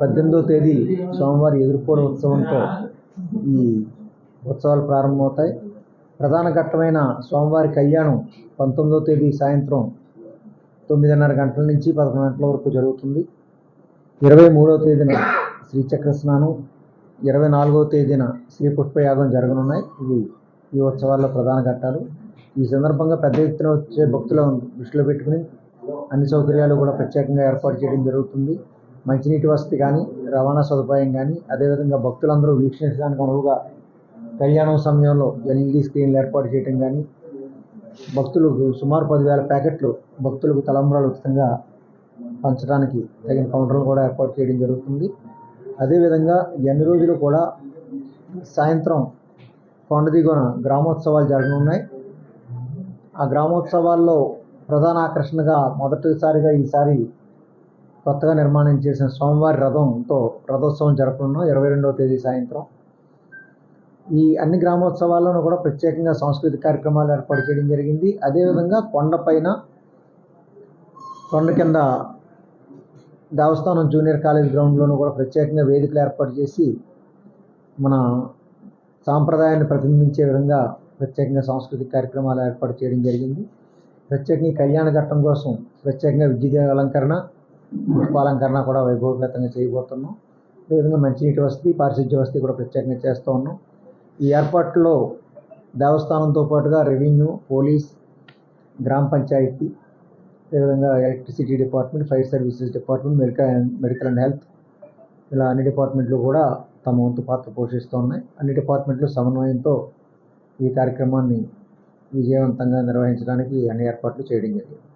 పద్దెనిమిదో తేదీ సోమవారం ఎదుర్కోవడం ఉత్సవంతో ఈ ఉత్సవాలు ప్రారంభమవుతాయి. ప్రధాన ఘట్టమైన స్వామివారి కళ్యాణం పంతొమ్మిదో తేదీ సాయంత్రం తొమ్మిదిన్నర గంటల నుంచి పదకొండు గంటల వరకు జరుగుతుంది. ఇరవై మూడవ తేదీన శ్రీచక్ర స్నానం ఇరవై నాలుగవ తేదీన శ్రీ పుష్పయాగం జరగనున్నాయి. ఇవి ఈ ఉత్సవాల్లో ప్రధాన ఘట్టాలు. ఈ సందర్భంగా పెద్ద ఎత్తున వచ్చే భక్తులను దృష్టిలో పెట్టుకుని అన్ని సౌకర్యాలు కూడా ప్రత్యేకంగా ఏర్పాటు చేయడం జరుగుతుంది. మంచినీటి వసతి కానీ రవాణా సదుపాయం కానీ అదేవిధంగా భక్తులందరూ వీక్షించడానికి అనువుగా కళ్యాణం సమయంలో ఎల్ఈడి స్క్రీన్లు ఏర్పాటు చేయడం కానీ భక్తులకు సుమారు పదివేల ప్యాకెట్లు భక్తులకు తలంబ్రాలు ఉచితంగా పంచడానికి తగిన కౌంటర్లు కూడా ఏర్పాటు చేయడం జరుగుతుంది. అదేవిధంగా ఎన్ని రోజులు కూడా సాయంత్రం కొండ గ్రామోత్సవాలు జరగనున్నాయి ఆ గ్రామోత్సవాల్లో ప్రధాన ఆకర్షణగా మొదటిసారిగా ఈసారి కొత్తగా నిర్మాణం చేసిన సోమవారి రథంతో రథోత్సవం జరపనున్నాం ఇరవై రెండవ తేదీ సాయంత్రం ఈ అన్ని గ్రామోత్సవాల్లోనూ కూడా ప్రత్యేకంగా సాంస్కృతిక కార్యక్రమాలు ఏర్పాటు చేయడం జరిగింది. అదేవిధంగా కొండపైన కొండ కింద దేవస్థానం జూనియర్ కాలేజ్ గ్రౌండ్లోనూ కూడా ప్రత్యేకంగా వేదికలు ఏర్పాటు చేసి మన సాంప్రదాయాన్ని ప్రతిబింబించే విధంగా ప్రత్యేకంగా సాంస్కృతిక కార్యక్రమాలు ఏర్పాటు చేయడం జరిగింది. ప్రత్యేకంగా కళ్యాణ ఘట్టం కోసం ప్రత్యేకంగా విద్యుత్ అలంకరణ పుష్పాలంకరణ కూడా వైభవపేతంగా చేయబోతున్నాం. అదేవిధంగా మంచినీటి వసతి పారిశుద్ధ్య వసతి కూడా ప్రత్యేకంగా చేస్తూ ఉన్నాం. ఈ ఏర్పాట్లో దేవస్థానంతో పాటుగా రెవెన్యూ పోలీస్ గ్రామ పంచాయతీ అదేవిధంగా electricity department fire services department medical medical and health ఇలా అన్ని డిపార్ట్మెంట్లు కూడా తమ వంతు పాత్ర పోషిస్తూ ఉన్నాయి. అన్ని డిపార్ట్మెంట్లు సమన్వయంతో ఈ కార్యక్రమాన్ని విజయవంతంగా నిర్వహించడానికి అన్ని ఏర్పాట్లు చేయడం జరిగింది.